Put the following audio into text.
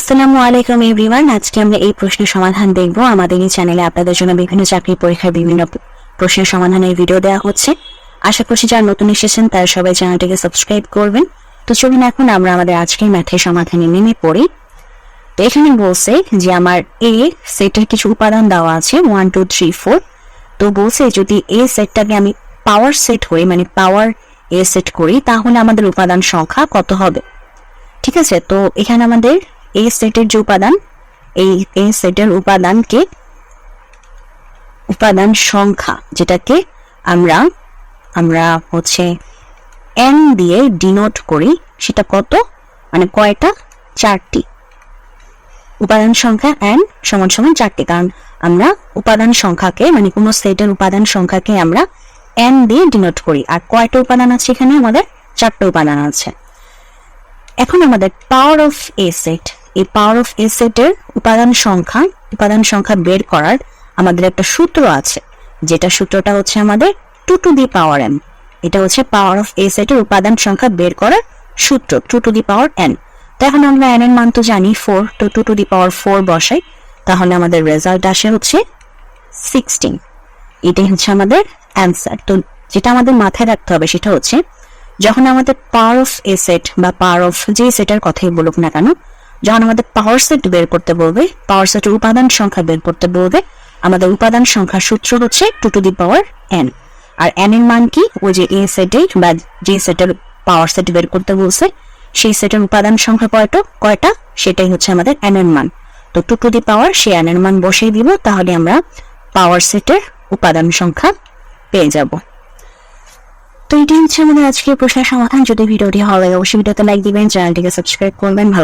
আসসালামু আলাইকুম এভরিওয়ান। আজকে আমরা এই প্রশ্নের সমাধান দেখব। আমাদের এই চ্যানেলে আপনাদের জন্য বিভিন্ন চাকরি পরীক্ষার বিভিন্ন প্রশ্নের সমাধানের ভিডিও দেওয়া হচ্ছে। আশা করছি যারা নতুন এসেছেন, তারা সবাই চ্যানেলটিকে সাবস্ক্রাইব করবেন। তো চলুন এখন আমরা আমাদের আজকের ম্যাথের সমাধানে নেমে পড়ি। তো এখানে বলছে যে আমার এ সেটের কিছু উপাদান দেওয়া আছে ওয়ান টু থ্রি ফোর তো বলছে যদি এ সেটটাকে আমি পাওয়ার সেট হই মানে পাওয়ার এ সেট করি, তাহলে আমাদের উপাদান সংখ্যা কত হবে? ঠিক আছে? তো এখানে আমাদের এই সেটের যে উপাদান এই এই সেটের উপাদানকে, উপাদান সংখ্যা, যেটাকে আমরা আমরা হচ্ছে এন দিয়ে ডিনোট করি, সেটা কত? মানে কয়টা? চারটি। উপাদান সংখ্যা এন সমান সমান চারটি, কারণ আমরা উপাদান সংখ্যাকে মানে কোনো সেটের উপাদান সংখ্যাকে আমরা এন দিয়ে ডিনোট করি। আর কয়টা উপাদান আছে এখানে? আমাদের চারটে উপাদান আছে। এখন আমাদের পাওয়ার অফ এ সেট এই পাওয়ার অফ এ সেটের উপাদান সংখ্যা উপাদান সংখ্যা বের করার আমাদের একটা সূত্র আছে, যেটা সূত্রটা হচ্ছে আমাদের two to the power n এটা হচ্ছে পাওয়ার অফ এ সেটের উপাদান সংখ্যা বের করার সূত্র two to the power n তো এখন আমরা এন এর মান তো জানি ফোর তো two to the power four বসাই, তাহলে আমাদের রেজাল্ট আসে হচ্ছে সিক্সটিন এটাই হচ্ছে আমাদের অ্যান্সার তো যেটা আমাদের মাথায় রাখতে হবে সেটা হচ্ছে, যখন আমাদের পাওয়ার অফ এ সেট বা পাওয়ার অফ যে সেটের কথাই বলুক না কেন যখন আমাদের পাওয়ার সেট বের করতে বলবে পাওয়ার সেটের উপাদান সংখ্যা বের করতে বলবে, আমাদের উপাদান সংখ্যার সূত্র হচ্ছে two to the power n R N এর মান কি? ওই যে এ সেটে বা যে সেটের পাওয়ার সেট বের করতে বলছে, সেই সেটের উপাদান সংখ্যা কয়টা? কয়টা? সেটাই হচ্ছে আমাদের এন এর মান। তো টু টু দি পাওয়ার সেই এন এর মান বসিয়ে দিব, তাহলে আমরা পাওয়ার সেটের উপাদান সংখ্যা পেয়ে যাব। তো এটি হচ্ছে আমাদের আজকের প্রশ্নের সমাধান। যদি ভিডিওটি ভালো লাগে, অবশ্যই ভিডিওতে লাইক দিবেন, চ্যানেলটিকে সাবস্ক্রাইব করবেন। ভালো